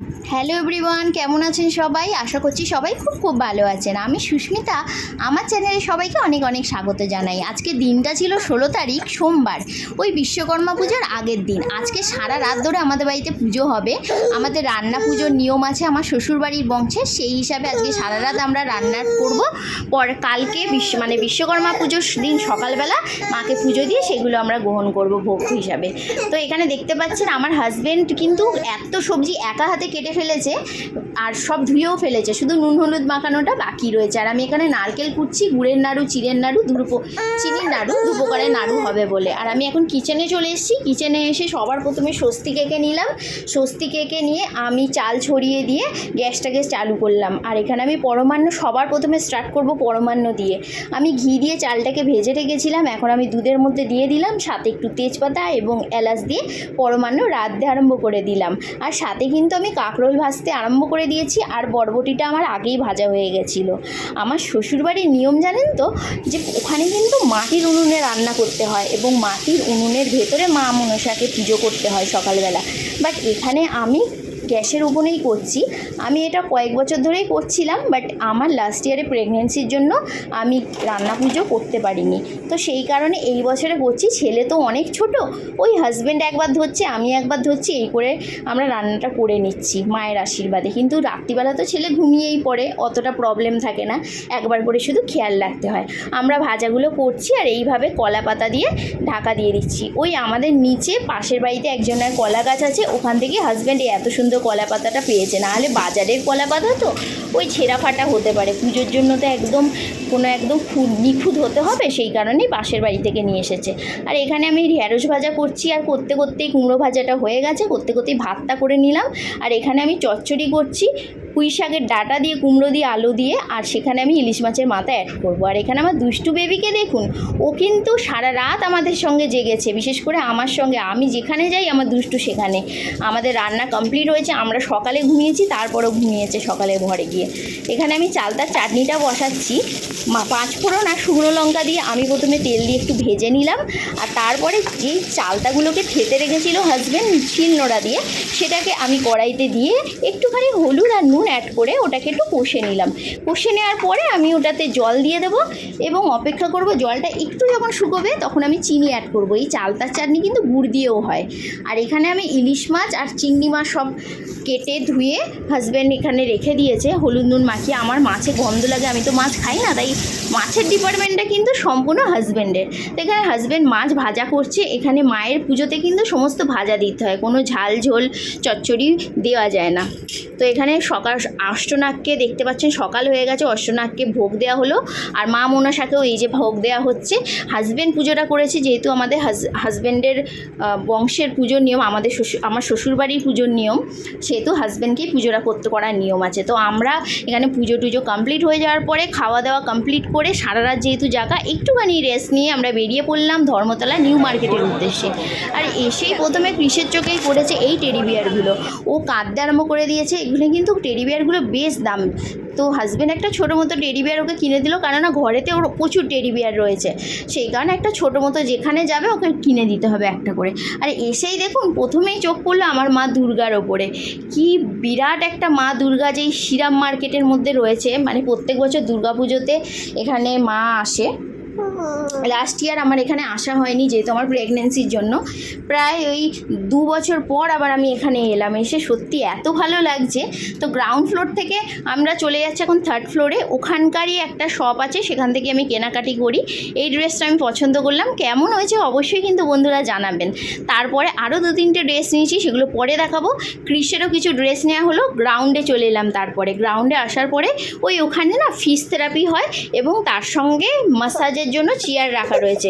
Hello everyone কেমন আছেন সবাই? আশা করছি সবাই খুব খুব ভালো আছেন। আমি সুস্মিতা, আমার চ্যানেলে সবাইকে অনেক অনেক স্বাগত জানাই। আজকে দিনটা ছিল ষোলো তারিখ, সোমবার। ওই বিশ্বকর্মা পুজোর আগের দিন। আজকে সারা রাত ধরে আমাদের বাড়িতে পুজো হবে। আমাদের রান্না পুজোর নিয়ম আছে আমার শ্বশুরবাড়ির বংশে সেই হিসাবে আজকে সারা রাত আমরা রান্না করব। পর কালকে বিশ্ব মানে বিশ্বকর্মা পুজোর দিন সকালবেলা মাকে পুজো দিয়ে সেগুলো আমরা গ্রহণ করব ভোগ হিসাবে। তো এখানে দেখতে পাচ্ছেন আমার হাজবেন্ড কিন্তু এত সবজি একা হাতে কেটে ফেলেছে আর সব ধুয়েও ফেলেছে। শুধু নুন, হলুদ মাখানোটা বাকি রয়েছে। আর আমি এখানে নারকেল কুটছি, গুড়ের নাড়ু, চিড়ের নাড়ু দুরুপো চিনির নাড়ু দুপকারের নাড়ু হবে বলে। আর আমি এখন কিচেনে চলে এসেছি। কিচেনে এসে সবার প্রথমে স্বস্তি কেকে নিলাম। স্বস্তি কেকে নিয়ে আমি চাল ছড়িয়ে দিয়ে গ্যাসটাকে চালু করলাম। আর এখানে আমি পরমান্ন, সবার প্রথমে স্টার্ট করব পরমান্ন দিয়ে। আমি ঘি দিয়ে চালটাকে ভেজে রেখেছিলাম। এখন আমি দুধের মধ্যে দিয়ে দিলাম। সাথে একটু তেজপাতা এবং এলাচ দিয়ে পরমান্ন রাঁধতে আরম্ভ করে দিলাম। আর সাথে কিন্তু আমি কাঁকরোল ভাজতে আরম্ভ করে দিয়েছি আর বরবটিটা আমার আগেই ভাজা হয়ে গেছিল। আমার শ্বশুরবাড়ির নিয়ম জানেন তো? যে ওখানে কিন্তু মাটির উনুনে রান্না করতে হয় এবং মাটির উনুনের ভেতরে মা মনসাকে পুজো করতে হয় সকালবেলা। বাট এখানে আমি গ্যাসের উনুনেই করছি। আমি এটা কয়েক বছর ধরেই করছিলাম বাট আমার লাস্ট ইয়ারে প্রেগনেন্সির জন্য আমি রান্না পুজো করতে পারিনি। তো সেই কারণে এই বছরে করছি। ছেলে তো অনেক ছোট, ওই হাজব্যান্ড একবার ধরছে, আমি একবার ধরছি, এই করে আমরা রান্নাটা করে নিচ্ছি মায়ের আশীর্বাদে। কিন্তু রাত্রিবেলা তো ছেলে ঘুমিয়েই পড়ে, অতটা প্রবলেম থাকে না, একবার করে শুধু খেয়াল রাখতে হয়। আমরা ভাজাগুলো করছি আর এইভাবে কলা পাতা দিয়ে ঢাকা দিয়ে দিচ্ছি। ওই আমাদের নিচে পাশের বাড়িতে একজনের কলা গাছ আছে, ওখান থেকে হাজব্যান্ড এত সুন্দর কলা পাতাটা পেয়েছে। নাহলে বাজারের কলা পাতা তো ওই ছেঁড়া ফাটা হতে পারে। পুজোর জন্য তো একদম কোনো একদম খুদ নিখুঁত হতে হবে, সেই কারণেই পাশের বাড়ি থেকে নিয়ে এসেছে। আর এখানে আমি ঢ্যাঁড়স ভাজা করছি, আর করতে করতেই কুমড়ো ভাজাটা হয়ে গেছে। করতে করতেই ভাতটা করে নিলাম। আর এখানে আমি চচ্চড়ি করছি। পুঁই শাকের ডাটা দিয়ে, কুমড়ো দিয়ে, আলু দিয়ে, আর সেখানে আমি ইলিশ মাছের মাথা অ্যাড করব। আর এখানে আমার দুষ্টু বেবিকে দেখুন, ও কিন্তু সারা রাত আমাদের সঙ্গে জেগেছে, বিশেষ করে আমার সঙ্গে। আমি যেখানে যাই, আমার দুষ্টু সেখানে। আমাদের রান্না কমপ্লিট হয়েছে, আমরা সকালে ঘুমিয়েছি, তারপরেও ঘুমিয়েছে সকালে ঘরে গিয়ে। এখানে আমি চালতার চাটনিটা বসাচ্ছি। মা, পাঁচ ফোড়ন আর শুকনো লঙ্কা দিয়ে আমি প্রথমে তেল দিয়ে একটু ভেজে নিলাম, আর তারপরে যেই চালতাগুলোকে থেতে রেখেছিল হাজব্যান্ড শিলনোড়া দিয়ে, সেটাকে আমি কড়াইতে দিয়ে একটুখানি হলুদ আর অ্যাড করে ওটাকে একটু কষে নিলাম। কষে নেওয়ার পরে আমি ওটাতে জল দিয়ে দেবো এবং অপেক্ষা করব জলটা একটু যখন শুকোবে তখন আমি চিনি অ্যাড করব। এই চালতার চাটনি কিন্তু গুড় দিয়েও হয়। আর এখানে আমি ইলিশ মাছ আর চিংড়ি মাছ সব কেটে ধুয়ে হাজব্যান্ড এখানে রেখে দিয়েছে। হলুদ নুন মাখিয়ে আমার মাছে গন্ধ লাগে, আমি তো মাছ খাই না, তাই মাছের ডিপার্টমেন্টটা কিন্তু সম্পূর্ণ হাজব্যান্ডের তো এখানে হাজব্যান্ড মাছ ভাজা করছে। এখানে মায়ের পুজোতে কিন্তু সমস্ত ভাজা দিতে হয়। কোনো ঝাল ঝোল চচ্চড়ি দেওয়া যায় না। তো এখানে সকাল অষ্টনাগকে দেখতে পাচ্ছেন, সকাল হয়ে গেছে, অষ্টনাগকে ভোগ দেওয়া হলো। আর মা মনসাকেও এই যে ভোগ দেওয়া হচ্ছে। হাজব্যান্ড পুজোটা করেছে, যেহেতু আমাদের হাজব্যান্ডের বংশের পুজোর নিয়ম, আমাদের শ্বশুর, আমার শ্বশুরবাড়ির পুজোর নিয়ম, সেহেতু হাজব্যান্ডকেই পুজোটা করতে, করার নিয়ম আছে। তো আমরা এখানে পুজো টুজো কমপ্লিট হয়ে যাওয়ার পরে খাওয়া দাওয়া কমপ্লিট করে, সারা রাত যেহেতু জায়গা একটুখানি রেস্ট নিয়ে আমরা বেরিয়ে পড়লাম ধর্মতলা নিউ মার্কেটের উদ্দেশ্যে। আর এসেই প্রথমে কৃষের চোখেই করেছে এই টেডি বিয়ারগুলো ও কাঁদতে আরম্ভ করে দিয়েছে, এগুলো কিন্তু টেডি বিয়ারগুলো বেশ দাম। তো হাজব্যান্ড একটা ছোটো মতো টেডি বিয়ার ওকে কিনে দিল, কেননা ঘরেতে ওর প্রচুর টেডি বিয়ার রয়েছে। সেই কারণে একটা ছোটো মতো যেখানে যাবে ওকে কিনে দিতে হবে একটা করে। আর এসেই দেখুন, প্রথমেই চোখ পড়ল আমার মা দুর্গার ওপরে। কি বিরাট একটা মা দুর্গা যেই শ্রীরাম মার্কেটের মধ্যে রয়েছে। মানে প্রত্যেক বছর দুর্গা পুজোতে এখানে মা আসে। লাস্ট ইয়ার আমার এখানে আসা হয়নি, যেহেতু আমার প্রেগনেন্সির জন্য। প্রায় ওই দু বছর পর আবার আমি এখানে এলাম, এসে সত্যি এত ভালো লাগছে। তো গ্রাউন্ড ফ্লোর থেকে আমরা চলে যাচ্ছি এখন থার্ড ফ্লোরে ওখানকারই একটা শপ আছে, সেখান থেকে আমি কেনাকাটি করি। এই ড্রেসটা আমি পছন্দ করলাম। কেমন হয়েছে অবশ্যই কিন্তু বন্ধুরা জানাবেন। তারপরে আরও দু তিনটে ড্রেস নিয়েছি, সেগুলো পরে দেখাবো। ক্রিসেরও কিছু ড্রেস নেওয়া হলো গ্রাউন্ডে চলে এলাম তারপরে। গ্রাউন্ডে আসার পরে ওই ওখানে না ফিস থেরাপি হয় এবং তার সঙ্গে মাসাজের জন্য চেয়ার রাখা রয়েছে।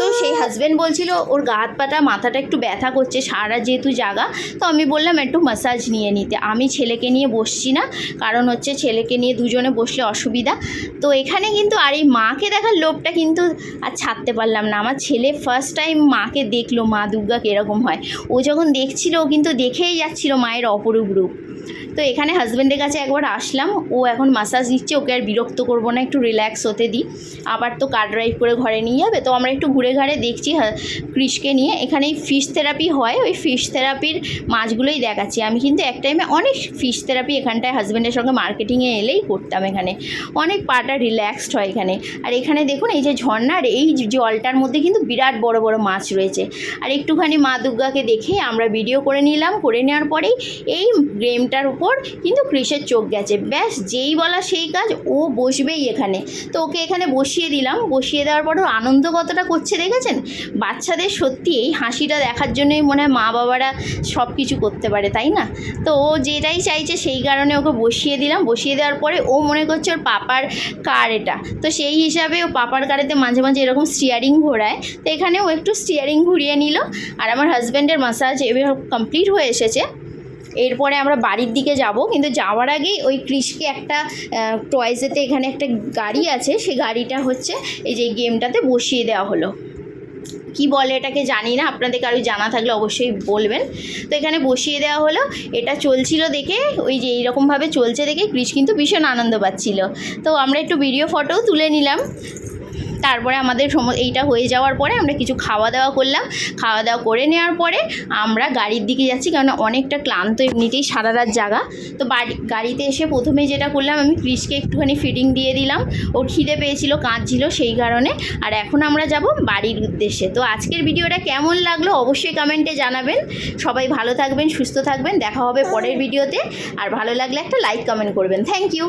তো সেই হাজব্যান্ড বলছিল, ওর গা হাত পাটা মাথাটা একটু ব্যথা করছে, সারা যেহেতু জাগা, তো আমি বললাম, একটু মাসাজ নিয়ে নিতে। আমি ছেলেকে নিয়ে বসছি না, কারণ হচ্ছে ছেলেকে নিয়ে দুজনে বসলে অসুবিধা। তো এখানে কিন্তু আর এই মাকে দেখার লোভটা কিন্তু আর ছাড়তে পারলাম না। আমার ছেলে ফার্স্ট টাইম মাকে দেখল, মা দুর্গা কীরকম হয়। ও যখন দেখছিল, ও কিন্তু দেখেই যাচ্ছিল মায়ের অপরূপ রূপ। তো এখানে হাজব্যান্ডের কাছে একবার আসলাম, ও এখন মাসাজ নিচ্ছে, ওকে আর বিরক্ত করব না, একটু রিল্যাক্স হতে দিই। আবার তো কার ড্রাইভ করে ঘরে নিয়ে যাবে। তো আমরা একটু ঘুরে ঘাড়ে দেখছি হা- কৃষকে নিয়ে। এখানে ফিশ থেরাপি হয়, ওই ফিশ থেরাপির মাছগুলোই দেখাচ্ছি। আমি কিন্তু এক টাইমে অনেক ফিশ থেরাপি এখানটায় হাজব্যান্ডের সঙ্গে মার্কেটিংয়ে এলেই করতাম এখানে। অনেক পাটা রিল্যাক্সড হয় এখানে। আর এখানে দেখুন, এই যে ঝর্ণার এই জলটার মধ্যে কিন্তু বিরাট বড় বড় মাছ রয়েছে। আর একটুখানি মা দুর্গাকে দেখে আমরা ভিডিও করে নিলাম। করে নেওয়ার পরেই এই গেমটার উপর কিন্তু কৃষের চোখ গেছে। ব্যাস, যেই বলা সেই কাজ, ও বসবেই এখানে। তো ওকে এখানে বসিয়ে দিলাম। বসিয়ে দেওয়ার পরেও আনন্দ কতটা করছে দেখেছেন? বাচ্চাদের সত্যি এই হাসিটা দেখার জন্যই মনে হয় মা বাবারা সব কিছু করতে পারে, তাই না? তো ও যেটাই চাইছে সেই কারণে ওকে বসিয়ে দিলাম। বসিয়ে দেওয়ার পরে ও মনে করছে ওর পাপার কার এটা? তো সেই হিসাবে ও পাপার কারেতে মাঝে মাঝে এরকম স্টিয়ারিং ঘোরায়। তো এখানে ও একটু স্টিয়ারিং ঘুরিয়ে নিল। আর আমার হাজব্যান্ডের মাসাজ এবার কমপ্লিট হয়ে এসেছে। এরপরে আমরা বাড়ির দিকে যাব, কিন্তু যাওয়ার আগেই ওই কৃষকে একটা টয়েসেতে এখানে একটা গাড়ি আছে সেই গাড়িটা হচ্ছে এই যে গেমটাতে বসিয়ে দেওয়া হলো। কি বলে এটাকে জানি না, আপনাদের কারও জানা থাকলে অবশ্যই বলবেন। তো এখানে বসিয়ে দেওয়া হলো, এটা চলছিল দেখে, ওই যে এইরকমভাবে চলছে দেখে কৃষ কিন্তু ভীষণ আনন্দ পাচ্ছিল। তো আমরা একটু ভিডিও ফটোও তুলে নিলাম। তারপরে আমাদের সম এইটা হয়ে যাওয়ার পরে আমরা কিছু খাওয়া দাওয়া করলাম। খাওয়া দাওয়া করে নেওয়ার পরে আমরা গাড়ির দিকে যাচ্ছি কারণ অনেকটা ক্লান্ত এমনিতেই সারা রাত জাগা। তো বাড়ি গাড়িতে এসে প্রথমে যেটা করলাম আমি ক্রিসকে একটুখানি ফিডিং দিয়ে দিলাম। ও খিদে পেয়েছিল কাঁদছিল সেই কারণে। আর এখন আমরা যাব বাড়ির উদ্দেশ্যে। তো আজকের ভিডিওটা কেমন লাগল অবশ্যই কমেন্টে জানাবেন। সবাই ভালো থাকবেন সুস্থ থাকবেন। দেখা হবে পরের ভিডিওতে। আর ভালো লাগলে একটা লাইক কমেন্ট করবেন। Thank you.